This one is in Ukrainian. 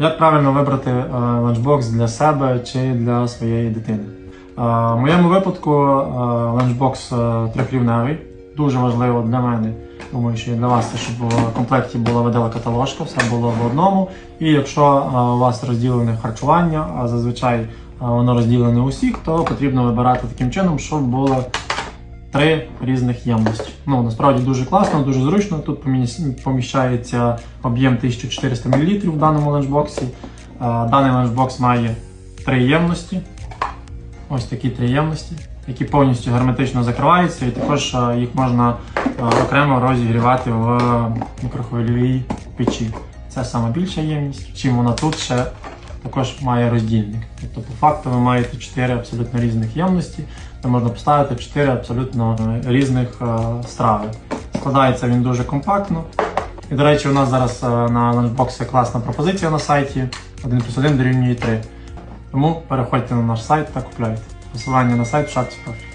Як правильно вибрати е, ланчбокс для себе чи для своєї дитини? Е, В моєму випадку е, ланчбокс е, трьохрівневий, дуже важливо для мене. Думаю, що і для вас, щоб в комплекті була виделка та ложка, все було в одному. І якщо е, у вас розділене харчування, а зазвичай е, воно розділене у всіх, то потрібно вибирати таким чином, щоб було три різних ємності. Ну насправді дуже класно, дуже зручно. Тут поміщається об'єм 1400 мл в даному ланчбоксі. Е, Даний ланчбокс має три ємності. Ось такі три ємності, які повністю герметично закриваються, і також е, їх можна е, окремо розігрівати в мікрохвильовій печі. Це саме більша ємність. Чим вона тут ще також має роздільник. Тобто, по факту ви маєте 4 абсолютно різних ємності, де можна поставити 4 абсолютно е, різних е, страви. Складається він дуже компактно. І, до речі, у нас зараз е, на ланчбоксі класна пропозиція на сайті 1 плюс 1 дорівнює 3. Тому переходьте на наш сайт та купляйте. Посилання на сайт в шапці профілю.